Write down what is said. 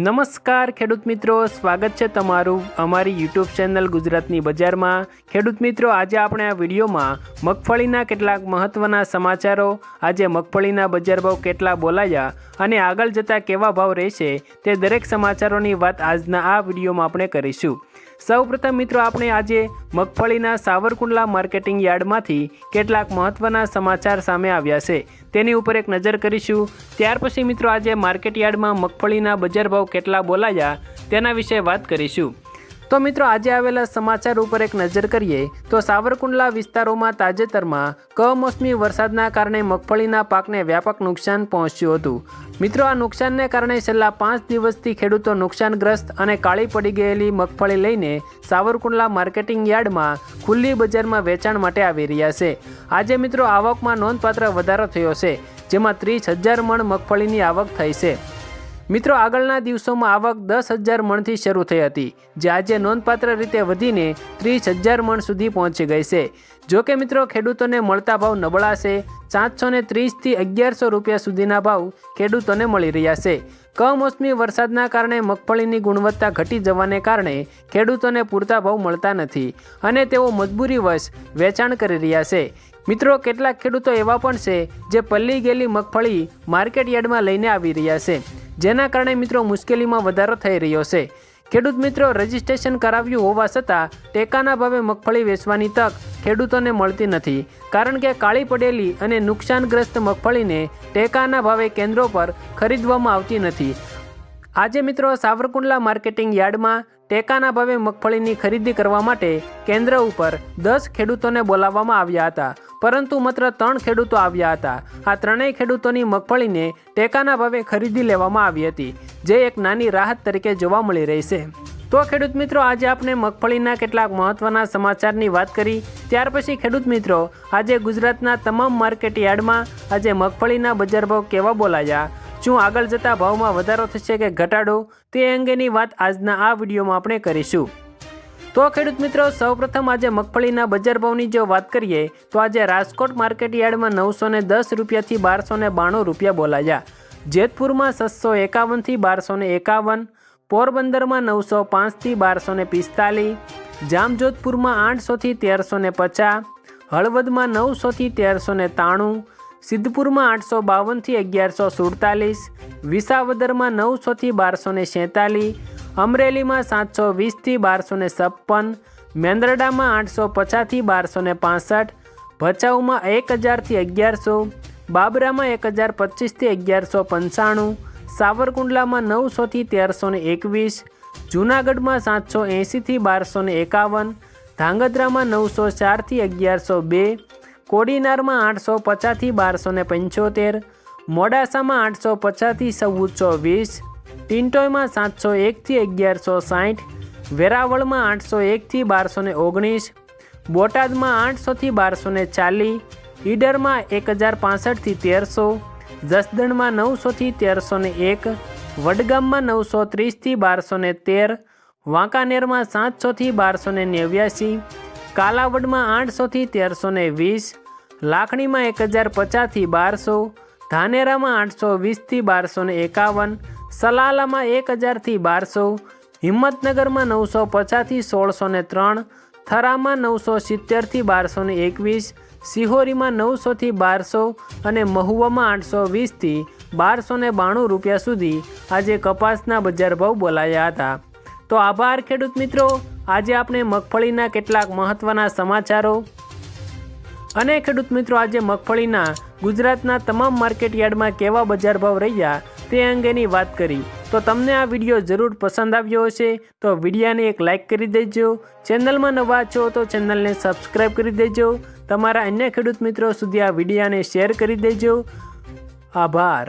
નમસ્કાર ખેડૂત મિત્રો, સ્વાગત છે તમારું અમારી યુટ્યુબ ચેનલ ગુજરાતની બજારમાં. ખેડૂત મિત્રો, આજે આપણે આ વિડીયોમાં મગફળીના કેટલાક મહત્ત્વના સમાચારો, આજે મગફળીના બજાર ભાવ કેટલા બોલાયા અને આગળ જતાં કેવા ભાવ રહેશે તે દરેક સમાચારોની વાત આજના આ વિડીયોમાં આપણે કરીશું. સૌપ્રથમ મિત્રો આપણે આજે મગફળીના સાવરકુંડલા માર્કેટિંગ યાર્ડમાંથી કેટલાક મહત્ત્વના સમાચાર સામે આવ્યા છે. તેની ઉપર એક નજર કરીશું. ત્યાર પછી મિત્રો આજે માર્કેટ યાર્ડમાં મગફળીના બજાર ભાવ કેટલા બોલાયા તેના વિશે વાત કરીશું. તો મિત્રો, આજે આવેલા સમાચાર ઉપર એક નજર કરીએ તો સાવરકુંડલા વિસ્તારોમાં તાજેતરમાં કમોસમી વરસાદના કારણે મગફળીના પાકને વ્યાપક નુકસાન પહોંચ્યું હતું. મિત્રો, આ નુકસાનને કારણે છેલ્લા પાંચ દિવસથી ખેડૂતો નુકસાનગ્રસ્ત અને કાળી પડી ગયેલી મગફળી લઈને સાવરકુંડલા માર્કેટિંગ યાર્ડમાં ખુલ્લી બજારમાં વેચાણ માટે આવી રહ્યા છે. આજે મિત્રો, આવકમાં નોંધપાત્ર વધારો થયો છે, જેમાં ત્રીસ હજાર મણ મગફળીની આવક થઈ છે. મિત્રો, આગળના દિવસોમાં આવક દસ હજાર મણથી શરૂ થઈ હતી, જે આજે નોંધપાત્ર રીતે વધીને ત્રીસ હજાર મણ સુધી પહોંચી ગઈ છે. જો કે મિત્રો, ખેડૂતોને મળતા ભાવ નબળા છે સાતસો ને ત્રીસથી અગિયારસો રૂપિયા સુધીના ભાવ ખેડૂતોને મળી રહ્યા છે. કમોસમી વરસાદના કારણે મગફળીની ગુણવત્તા ઘટી જવાને કારણે ખેડૂતોને પૂરતા ભાવ મળતા નથી અને તેઓ મજબૂરીવશ વેચાણ કરી રહ્યા છે. મિત્રો, કેટલાક ખેડૂતો એવા પણ છે, જે પલ્લી ગયેલી મગફળી માર્કેટ યાર્ડમાં લઈને આવી રહ્યા છે. જેના કારણે મિત્રો મુશ્કેલીમાં વધારો થઈ રહ્યો છે. ખેડૂત મિત્રો, રજીસ્ટ્રેશન કરાવ્યું હોવા છતાં ટેકાના ભાવે મગફળી વેચવાની તક ખેડૂતોને મળતી નથી. કારણ કે કાળી પડેલી અને નુકસાનગ્રસ્ત મગફળીને ટેકાના ભાવે કેન્દ્રો પર ખરીદવામાં આવતી નથી. આજે મિત્રો સાવરકુંડલા માર્કેટિંગ યાર્ડમાં ટેકાના ભાવે મગફળીની ખરીદી કરવા માટે કેન્દ્ર ઉપર દસ ખેડૂતોને બોલાવવામાં આવ્યા હતા. પરંતુ માત્ર ત્રણ ખેડૂતો આવ્યા હતા. આ ત્રણેય ખેડૂતોની મગફળીને ટેકાના ભાવે ખરીદી લેવામાં આવી હતી, જે એક નાની રાહત તરીકે જોવા મળી રહી છે તો ખેડૂત મિત્રો, આજે આપણે મગફળીના કેટલાક મહત્ત્વના સમાચારની વાત કરી. ત્યાર પછી ખેડૂત મિત્રો, આજે ગુજરાતના તમામ માર્કેટ યાર્ડમાં આજે મગફળીના બજાર ભાવ કેવા બોલાયા? શું આગળ જતા ભાવમાં વધારો થશે કે ઘટાડો, તે અંગેની વાત આજના આ વિડીયોમાં આપણે કરીશું. તો ખેડૂત મિત્રો, સૌપ્રથમ આજે મગફળીના બજાર ભાવની જો વાત કરીએ, તો આજે રાજકોટ માર્કેટ યાર્ડમાં નવસો ને દસ રૂપિયાથી બારસો ને બાણું રૂપિયા બોલાયા. જેતપુરમાં સાતસો એકાવનથી બારસો ને એકાવન, પોરબંદરમાં નવસો પાંચથી બારસો ને પિસ્તાલીસ, જામજોધપુરમાં આઠસોથી તેરસો ને પચાસ, હળવદમાં નવસોથી તેરસો ને ત્રાણું સિદ્ધપુરમાં આઠસો બાવનથી અગિયારસો સુડતાલીસ, વિસાવદરમાં નવસોથી બારસો ને સેતાલીસ અમરેલીમાં સાતસો વીસથી બારસો ને છપ્પન, મેંદરડામાં આઠસો પચાસથી બારસો ને પાસઠ, ભચાઉમાં એક હજારથી અગિયારસો, બાબરામાં એક હજાર પચીસથી અગિયારસો પંચાણું, સાવરકુંડલામાં નવસોથી તેરસો ને એકવીસ, જૂનાગઢમાં સાતસો એંશીથી બારસો ને એકાવન, ધાંગધ્રામાં નવસો ચારથી અગિયારસો બે કોડીનારમાં આઠસો પચાસથી બારસો ને પંચોતેર, મોડાસામાં આઠસો પચાસથી ચૌદસો વીસ, ટિન્ટોયમાં સાતસો એકથી અગિયારસો સાઠ, વેરાવળમાં આઠસો એકથી બારસો ને ઓગણીસ, બોટાદમાં આઠસોથી બારસો ને ચાલીસ, ઈડરમાં એક હજાર પાસઠથી તેરસો, જસદણમાં નવસોથી તેરસો ને એક, વડગામમાં નવસો ત્રીસથી બારસો ને તેર, વાંકાનેરમાં સાતસોથી બારસો ને નેવ્યાસી કાલાવડમાં આઠસોથી તેરસો ને વીસ, લાખણીમાં એક હજાર પચાસથી બારસો, ધાનેરામાં આઠસો વીસથી બારસો ને એકાવન, સલાલામાં એક હજારથી બારસો, હિંમતનગરમાં નવસો પચાસથી સોળસો ને ત્રણ, થરામાં નવસો સિત્તેરથી બારસો ને એકવીસ, સિહોરીમાં નવસોથી બારસો અને મહુવામાં આઠસો વીસથી બારસો ને બાણું રૂપિયા સુધી આજે કપાસના બજાર ભાવ બોલાયા હતા. તો આભાર ખેડૂત મિત્રો. આજે આપણે મગફળીના કેટલાક મહત્ત્વના સમાચારો. અને ખેડૂત મિત્રો, આજે મગફળીના ગુજરાતના તમામ માર્કેટ યાર્ડમાં કેવા બજાર ભાવ રહ્યા તે અંગેની વાત કરી. તો તમને આ વીડિયો જરૂર પસંદ આવ્યો હશે, તો વિડીયાને એક લાઇક કરી દેજો. ચેનલમાં નવા છો તો ચેનલને સબસ્ક્રાઈબ કરી દેજો. તમારા અન્ય ખેડૂત મિત્રો સુધી આ વિડીયાને શેર કરી દેજો. આભાર.